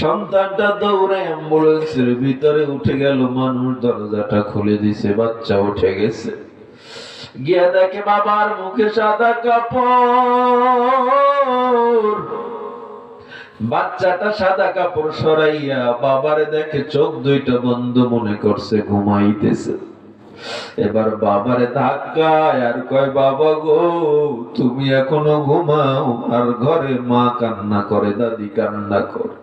সন্তানটা দৌড়ে অ্যাম্বুলেন্সের ভিতরে উঠে গেল, মানুষ দরজাটা খুলে দিছে, বাচ্চা উঠে গেছে। গিয়া দেখে বাবার মুখে সাদা কাপড়। বাচ্চাটা সাদা কাপড় সরাইয়া বাবারে দেখে চোখ দুইটা বন্ধ মনে করছে, ঘুমাইতেছে। এবার বাবারে ধাক্কায় আর কয়, বাবা গো, তুমি এখনও ঘুমাও, আর ঘরে মা কান্না করে, দাদি কান্না করে।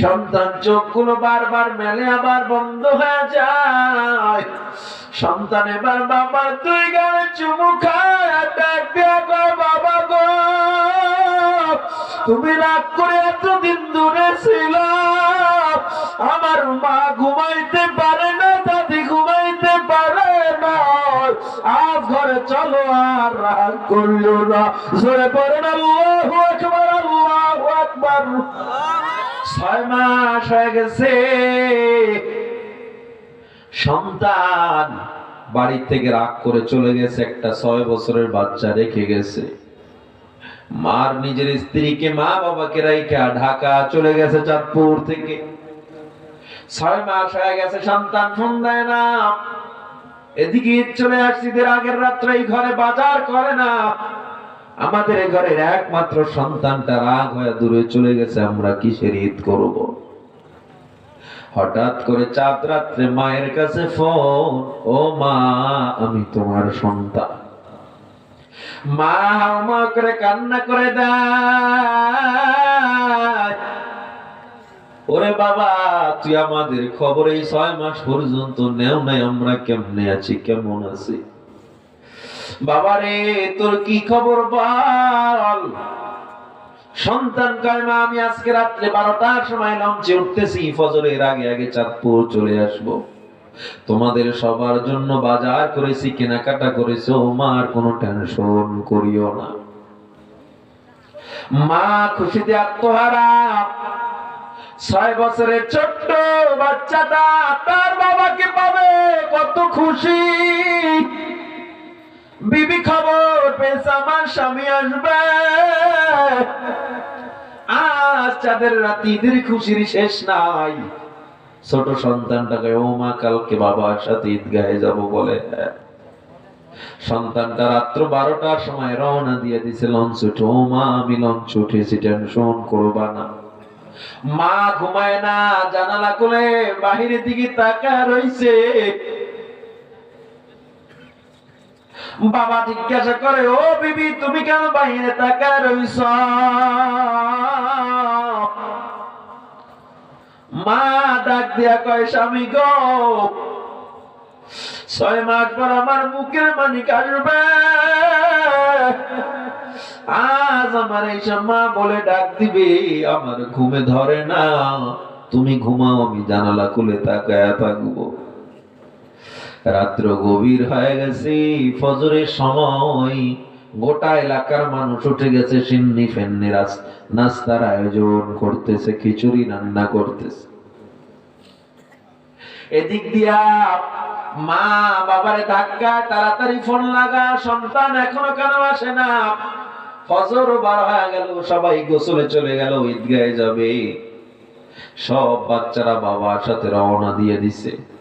সন্তান চোখগুলো বারবার মেলে, আবার বন্ধ হয়ে যায়। সন্তান এবার বাবার দুই গায়ে চুমু খায় বাবা গো, তুমি রাগ করে এতদিন দূরে ছিল। আমার মা ঘুমাইতে পারে না, দাদি ঘুমাইতে পারে না। আজ ঘরে চলো, আর রাগ করল না। জোরে পড়ে না আল্লাহু আকবার আল্লাহু আকবার। ছয় মাস হয়ে গেছে। সন্তান বাড়ি থেকে রাগ করে চলে গেছে, একটা ছয় বছরের বাচ্চা রেখে গেছে। মার নিজের স্ত্রীকে মা বাবাকে রাইখা ঢাকা চলে গেছে চাঁদপুর থেকে। ছয় মাস হয়ে গেছে, সন্তান ফোন দেয় না। এদিকে চলে আসছি আগের রাত্রে ঘরে বাজার করে না। আমাদের ঘরের একমাত্র সন্তানটা রাগ হয়ে দূরে চলে গেছে, আমরা কিসের ঈদ করব? হঠাৎ করে চাঁদ রাত্রে মায়ের কাছে ফোন, ও মা, আমি তোমার সন্তান। মা হাউমা করে কান্না করে দেয়, ওরে বাবা, তুই আমাদের খবর এই ছয় মাস পর্যন্ত নেও নাই, আমরা কেমনে আছি, কেমন আছি? বাবারে, তোর কি খবর বল? সন্তান কয় আমি আজকে রাত্রে বারোটার সময় লঞ্চে উঠতেছি, ফজরের আগে আগে চাঁদপুর চলে আসব। তোমাদের সবার জন্য বাজার করেছি, কেনাকাটা করেছি, ও মা, আর কোনো টেনশন করিও না। মা, খুশিতে আত্মহারা। ছয় বছরের ছোট্ট বাচ্চাটা, তার বাবাকে পাবে কত খুশি। বিবি খবর পেয়েছে আমার স্বামী আসবে। আজ চাঁদের রাতি ঈদের খুশির শেষ নাই। ছোট সন্তানটাকে ও মা, কালকে বাবার সাথে ঈদগাহে যাব বলে। সন্তানটা রাত্র বারোটার সময় রওনা দিয়ে দিছে লঞ্চ উঠে। ও মা, আমি লঞ্চ উঠেছি টেনশন করবা না। মা ঘুমায় না, জানালা খুলে বাহিরের দিকে তাকা রইছে। বাবা জিজ্ঞাসা করে, ও বিবি, তুমি কেন বাহিরে তাকা রইছ? মা ডাক দিয়া কয়, স্বামী গো, ছয় মাস পর আমার মুখের মানিক আসবে। আজ আমার এই মা বলে ডাক দিবে, আমার ঘুমে ধরে না। তুমি ঘুমাও, আমি জানালা খুলে তাকায় থাকব। রাত্র গভীর হয়ে গেছে, ফজরের সময়। গোটা এলাকার মানুষ উঠে গেছে, সিন্নি ফেন্নি নাস্তার আয়োজন করতেছে, খিচুড়ি রান্না করতেছে। এদিক দিয়া মা বাবারে ধাক্কা, তাড়াতাড়ি ফোন লাগা, সন্তান এখনও কেন আসে না? ফজর বার হয়ে গেল, সবাই গোসলে চলে গেল, ঈদগাহে যাবে। সব বাচ্চারা বাবার সাথে রওনা দিয়ে দিছে।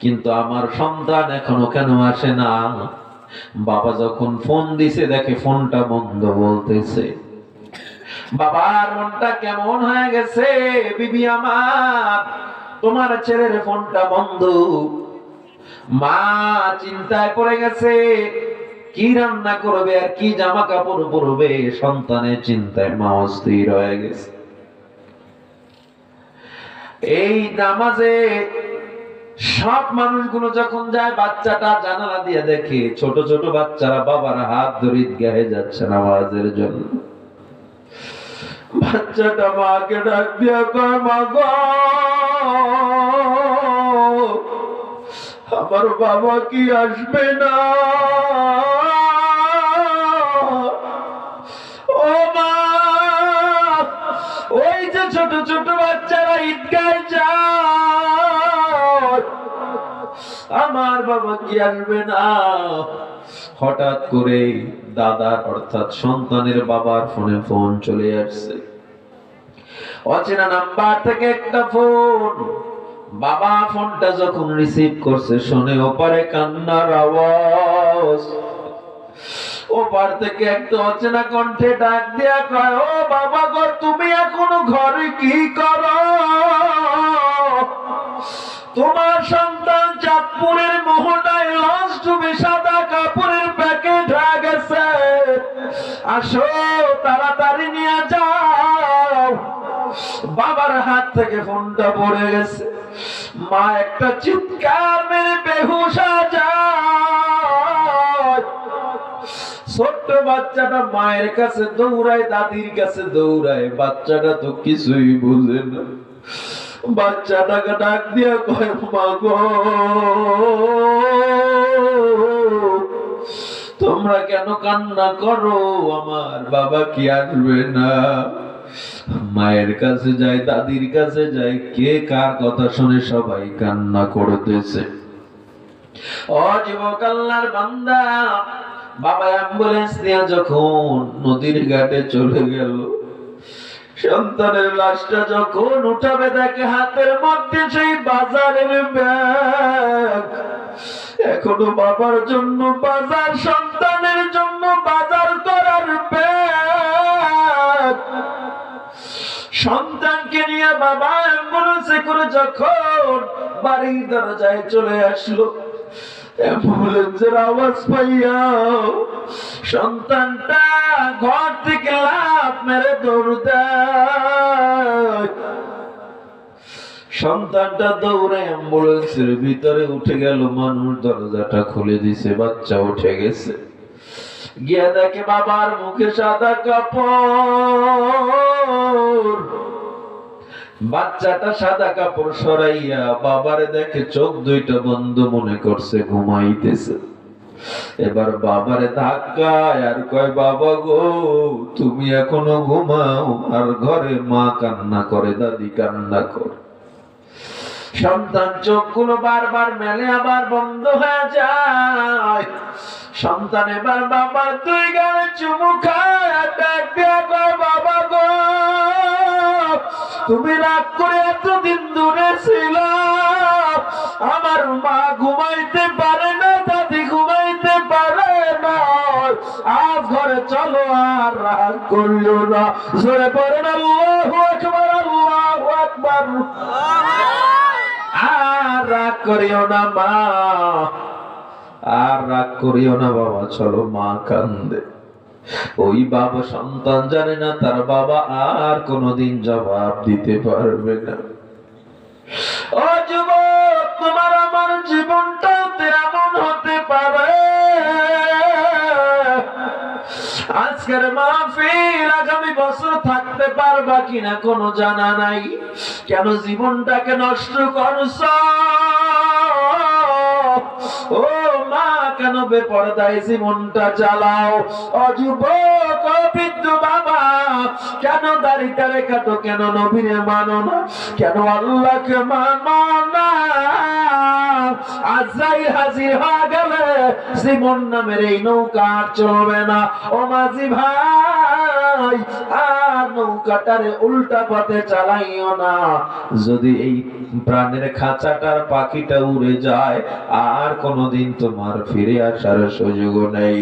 কিন্তু আমার সন্তান এখনও কেন আসে না? বাবা যখন ফোন দিছে, দেখে ফোনটা বন্ধ বলতেছে। বাবার মনটা কেমন হয়ে গেছে? বিবি আমার, তোমার ছেলের ফোনটা বন্ধ। মা চিন্তায় পড়ে গেছে, কি রান্না করবে আর কি জামা কাপড় পরবে? সন্তানের চিন্তায় মা অস্থির হয়ে গেছে। এই নামাজে সব মানুষগুলো যখন যায়, বাচ্চাটা জানালা দিয়ে দেখে, ছোট ছোট বাচ্চারা বাবার হাত ধরে গায়ে যাচ্ছে নামাজের জন্য। বাচ্চাটা মাকে ডাক দিয়া মা আমার বাবা কি আসবে না? ও মা, ওই যে ছোট ছোট আমার আসবে না। হঠাৎ করে দাদার, অর্থাৎ সন্তানের বাবার ফোনে ফোন চলে আসছে। অচেনা নাম্বার থেকে একটা ফোন। বাবা ফোনটা যখন রিসিভ করছে, শুনে, ওপারে কান্নার আওয়াজ। ওপার থেকে একটা অচেনা কণ্ঠে ডাক দিয়া কয়, ও বাবা গো, তুমি এখনও ঘরে কি করো? তোমার সন্তান চাঁদপুরের আসো, তাড়াতাড়ি নিয়ে যাও। বাবার হাত থেকে ফোনটা পড়ে গেছে। মা একটা চিৎকার মেরে বেহুশা যায়। ছোট্ট বাচ্চাটা মায়ের কাছে দৌড়ায়, দাদির কাছে দৌড়ায়। বাচ্চাটা তো কিছুই বুঝে না। বাচ্চাটাকে ডাক দিয়ে কয়, মা গো। তোমরা কেন কান্না করো? আমার বাবা কি আসবে না? মায়ের কাছে যাই, দাদির কাছে যাই, কে কার কথা শুনে সবাই কান্না করতেছে? বান্দা, বাবা অ্যাম্বুলেন্স নিয়ে যখন নদীর ঘাটে চলে গেল, সন্তানের লাশটা যখন উঠাবে দেখে হাতের মধ্যে সেই বাজারের ব্যাগ। এখনও বাবার জন্য বাজার বাবা অ্যাম্বুলেন্সে করে যখন বাড়ির দরজায় চলে আসলো অ্যাম্বুলেন্সের আওয়াজ পাইয়া সন্তানটা ঘর থেকে লাভ মেরে দৌড় সন্তানটা দৌড়ে অ্যাম্বুলেন্সের ভিতরে উঠে গেল, মানুষ দরজাটা খুলে দিছে, বাচ্চা উঠে গেছে। গিয়া দেখে বাবার মুখে সাদা কাপড়। বাচ্চাটা সাদা কাপড় সরাইয়া বাবারে দেখে চোখ দুইটা বন্ধ মনে করছে, ঘুমাইতেছে। এবার বাবারে ধাক্কায় আর কয়, বাবা গো, তুমি এখনও ঘুমাও, আর ঘরে মা কান্না করে, দাদি কান্না করে। সন্তান চোখ চোখগুলো বারবার মেলে, আবার বন্ধ হয়ে যায়। সন্তান এবার বাবার দুই গালে চুমু খায়। তুমি রাগ করে এতদিন দূরে ছিল। আমার মা ঘুমাইতে পারে না, দাদি ঘুমাইতে পারে না। আজ ঘরে চলো আর রাগ করিও না। জোরে পড়েন আল্লাহু আকবার আল্লাহু আকবার। আর রাগ করিও না মা। আর রাগ করিও না বাবা, চলো মা কান্দে। ওই বাবা সন্তান জানে না, তার বাবা আর কোনোদিন জবাব দিতে পারবে না। ও যুবক, তোমার আমার জীবনটাও তো এমন হতে পারে। আজকের মাহফিল আগামী বছর থাকতে পারবা কিনা কোনো জানা নাই। কেন জীবনটাকে নষ্ট করছ? ও মা, কেন বেপরদায় জীবনটা চালাও অযুবক বৃদ্ধ বাবা, কেন দাড়িটারে কাটো কেন নবীরে মানো না? কেন আল্লাহকে মানো না? আজরাইল হাজির হয়ে গেলে জীবন নামের এই নৌকা চলবে না। ও মাঝি ভাই আর নৌকাটারে উল্টা পথে চালাইও না। যদি এই প্রাণের খাঁচাটার পাখিটা উড়ে যায়, আর কোনোদিন তোমার ফিরে আসার সুযোগ নেই।